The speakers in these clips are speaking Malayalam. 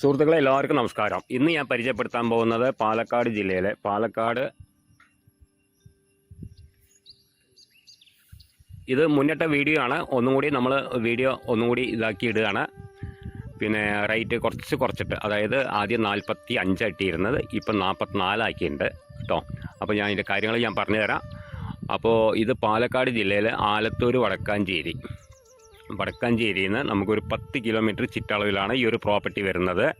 സുഹൃത്തുക്കളെ എല്ലാവർക്കും നമസ്കാരം. ഇന്ന് ഞാൻ പരിചയപ്പെടുത്താൻ പോകുന്നത് പാലക്കാട് ജില്ലയിലെ പാലക്കാട് ഇത് മുന്നിട്ട വീഡിയോ ആണ്. ഒന്നും കൂടി നമ്മൾ വീഡിയോ ഒന്നും കൂടി ഇതാക്കി ഇടുകയാണ് പിന്നെ റേറ്റ് കുറച്ച് കുറച്ചിട്ട് അതായത് ആദ്യം നാൽപ്പത്തി അഞ്ച് ഇട്ടിരുന്നത് ഇപ്പം നാൽപ്പത്തിനാലാക്കിയിട്ടുണ്ട് കേട്ടോ. അപ്പോൾ ഞാൻ ഇതിന്റെ കാര്യങ്ങൾ ഞാൻ പറഞ്ഞുതരാം. അപ്പോൾ ഇത് പാലക്കാട് ജില്ലയിലെ ആലത്തൂർ വടക്കാഞ്ചേരി. വടക്കാഞ്ചേരിയിൽ നിന്ന് നമുക്കൊരു പത്ത് കിലോമീറ്റർ ചുറ്റളവിലാണ് ഈ ഒരു പ്രോപ്പർട്ടി വരുന്നത്.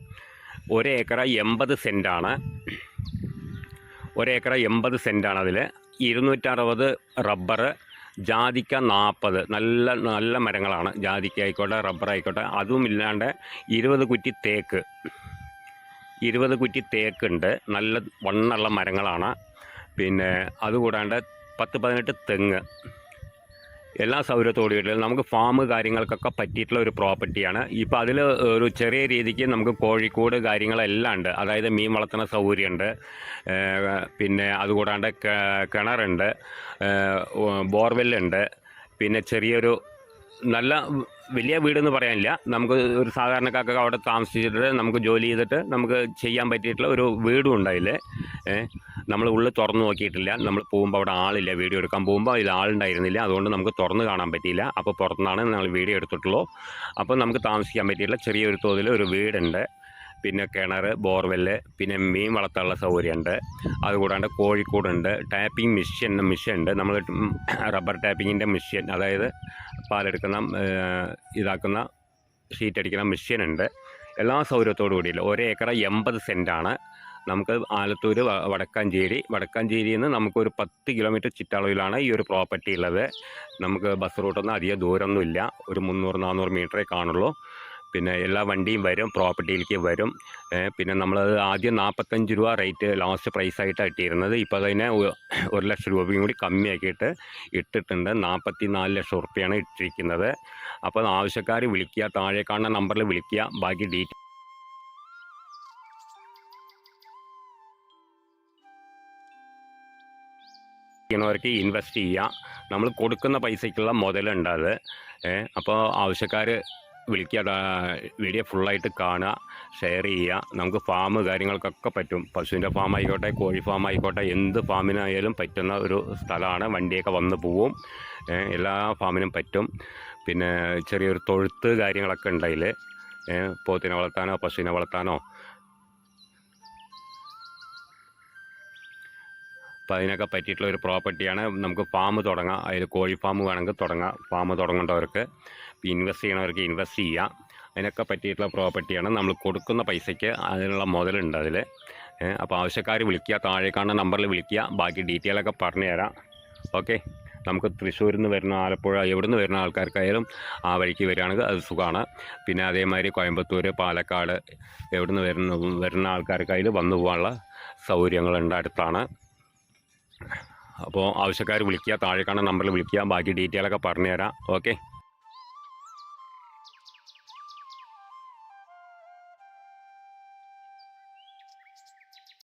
ഒരേക്കർ എൺപത് സെന്റാണ് ഒരേക്കറ എൺപത് സെന്റാണ് അതിൽ ഇരുന്നൂറ്ററുപത് റബ്ബർ ജാതിക്ക നാൽപ്പത് നല്ല നല്ല മരങ്ങളാണ്. ജാതിക്ക ആയിക്കോട്ടെ റബ്ബർ ആയിക്കോട്ടെ. അതും ഇല്ലാണ്ട് ഇരുപത് കുറ്റി തേക്ക്. ഇരുപത് കുറ്റി തേക്കുണ്ട്. നല്ല വണ്ണുള്ള മരങ്ങളാണ്. പിന്നെ അതുകൂടാണ്ട് പത്ത് പതിനെട്ട് തെങ്ങ്. എല്ലാ സൗകര്യത്തോടുകൂടി നമുക്ക് ഫാം കാര്യങ്ങൾക്കൊക്കെ പറ്റിയിട്ടുള്ള ഒരു പ്രോപ്പർട്ടിയാണ് ഇപ്പോൾ അതിൽ ഒരു ചെറിയ രീതിക്ക് നമുക്ക് കോഴിക്കോട് കാര്യങ്ങളെല്ലാം ഉണ്ട്. അതായത് മീൻ വളർത്തുന്ന സൗകര്യമുണ്ട് പിന്നെ അതുകൂടാണ്ട് കിണറുണ്ട് ബോർവെല്ലുണ്ട് പിന്നെ ചെറിയൊരു നല്ല വലിയ വീടെന്ന് പറയാനില്ല. നമുക്ക് ഒരു സാധാരണക്കാർക്ക് അവിടെ താമസിച്ചിട്ട് നമുക്ക് ജോലി ചെയ്തിട്ട് നമുക്ക് ചെയ്യാൻ പറ്റിയിട്ടുള്ള ഒരു വീടും ഉണ്ടായില്ലേ? നമ്മൾ ഉള്ളിൽ തുറന്നു നോക്കിയിട്ടില്ല. നമ്മൾ പോകുമ്പോൾ അവിടെ ആളില്ല. വീഡിയോ എടുക്കാൻ പോകുമ്പോൾ അതിൽ ആളുണ്ടായിരുന്നില്ല. അതുകൊണ്ട് നമുക്ക് തുറന്ന് കാണാൻ പറ്റിയില്ല. അപ്പോൾ പുറത്തുനിന്നാണ് നമ്മൾ വീഡിയോ എടുത്തിട്ടുള്ളൂ. അപ്പോൾ നമുക്ക് താമസിക്കാൻ പറ്റിയിട്ടുള്ള ചെറിയൊരു തോതിൽ ഒരു വീടുണ്ട്. പിന്നെ കിണർ ബോർവെല്ല് പിന്നെ മീൻ വളർത്താനുള്ള സൗകര്യമുണ്ട്. അതുകൂടാണ്ട് കോഴിക്കോടുണ്ട്. ടാപ്പിംഗ് മെഷീൻ മെഷീൻ ഉണ്ട്. നമ്മൾ റബ്ബർ ടാപ്പിങ്ങിന്റെ മെഷീൻ അതായത് പാലെടുക്കുന്ന ഇതാക്കുന്ന ഷീറ്റ് അടിക്കുന്ന മെഷീൻ ഉണ്ട്. എല്ലാ സൗകര്യത്തോടു കൂടിയില്ല. ഒരേ ഏക്കറ എൺപത് സെന്റാണ് നമുക്ക് ആലത്തൂർ വടക്കാഞ്ചേരി വടക്കാഞ്ചേരിയിൽ നിന്ന് നമുക്കൊരു പത്ത് കിലോമീറ്റർ ചുറ്റളവിലാണ് ഈ ഒരു പ്രോപ്പർട്ടി ഉള്ളത്. നമുക്ക് ബസ് റൂട്ടൊന്നും അധികം ദൂരമൊന്നുമില്ല. ഒരു മുന്നൂറ് നാനൂറ് മീറ്ററേ കാണുള്ളൂ. പിന്നെ എല്ലാ വണ്ടിയും വരും പ്രോപ്പർട്ടിയിലേക്ക് വരും. പിന്നെ നമ്മൾ ആദ്യം നാൽപ്പത്തഞ്ച് രൂപ റേറ്റ് ലാസ്റ്റ് പ്രൈസായിട്ടാണ് ഇട്ടിരുന്നത് ഇപ്പോൾ അതിനെ ഒരു ലക്ഷം രൂപയും കൂടി കമ്മിയാക്കിയിട്ട് ഇട്ടിട്ടുണ്ട്. നാൽപ്പത്തി നാല് ലക്ഷം റുപ്യാണ് ഇട്ടിരിക്കുന്നത്. അപ്പോൾ ആവശ്യക്കാർ വിളിക്കുക താഴെ കാണുന്ന നമ്പറിൽ വിളിക്കുക. ബാക്കി ഡീറ്റെയിൽ ചെയ്യുന്നവർക്ക് ഇൻവെസ്റ്റ് ചെയ്യുക നമ്മൾ കൊടുക്കുന്ന പൈസയ്ക്കുള്ള മുതലുണ്ട് അത്. അപ്പോൾ ആവശ്യക്കാർ വിളിക്കുക. വീഡിയോ ഫുള്ളായിട്ട് കാണുക ഷെയർ ചെയ്യുക. നമുക്ക് ഫാം കാര്യങ്ങൾക്കൊക്കെ പറ്റും. പശുവിന്റെ ഫാം ആയിക്കോട്ടെ കോഴി ഫാം ആയിക്കോട്ടെ എന്ത് ഫാമിനായാലും പറ്റുന്ന ഒരു സ്ഥലമാണ്. വണ്ടിയൊക്കെ വന്ന് പോവും. എല്ലാ ഫാമിനും പറ്റും. പിന്നെ ചെറിയൊരു തൊഴുത്ത് കാര്യങ്ങളൊക്കെ ഉണ്ടെങ്കിൽ പോത്തിനെ വളർത്താനോ പശുവിനെ വളർത്താനോ അപ്പോൾ അതിനൊക്കെ പറ്റിയിട്ടുള്ള ഒരു പ്രോപ്പർട്ടിയാണ് നമുക്ക് ഫാം തുടങ്ങാം. അതിൽ കോഴി ഫാം വേണമെങ്കിൽ തുടങ്ങാം. ഫാം തുടങ്ങേണ്ടവർക്ക് ഇൻവെസ്റ്റ് ചെയ്യണവർക്ക് ഇൻവെസ്റ്റ് ചെയ്യാം. അതിനൊക്കെ പറ്റിയിട്ടുള്ള പ്രോപ്പർട്ടിയാണ് നമ്മൾ കൊടുക്കുന്ന പൈസയ്ക്ക് അതിനുള്ള മുതലുണ്ട് അതിൽ അപ്പോൾ ആവശ്യക്കാർ വിളിക്കുക താഴെ കാണുന്ന നമ്പറിൽ വിളിക്കുക. ബാക്കി ഡീറ്റെയിലൊക്കെ പറഞ്ഞു തരാം. ഓക്കെ നമുക്ക് തൃശ്ശൂരിൽ നിന്ന് വരുന്ന ആലപ്പുഴ എവിടെ നിന്ന് വരുന്ന ആൾക്കാർക്കായാലും ആ വഴിക്ക് വരികയാണെങ്കിൽ അത് സുഖമാണ്. പിന്നെ അതേമാതിരി കോയമ്പത്തൂർ പാലക്കാട് എവിടെ നിന്ന് വരുന്ന വരുന്ന ആൾക്കാർക്കായാലും വന്നു പോകാനുള്ള സൗകര്യങ്ങളുണ്ട് അടുത്താണ്. അപ്പോൾ ആവശ്യക്കാർ വിളിക്കുക താഴെ കാണുന്ന നമ്പറിൽ വിളിക്കുക ബാക്കി ഡീറ്റെയിലൊക്കെ പറഞ്ഞുതരാം. ഓക്കെ?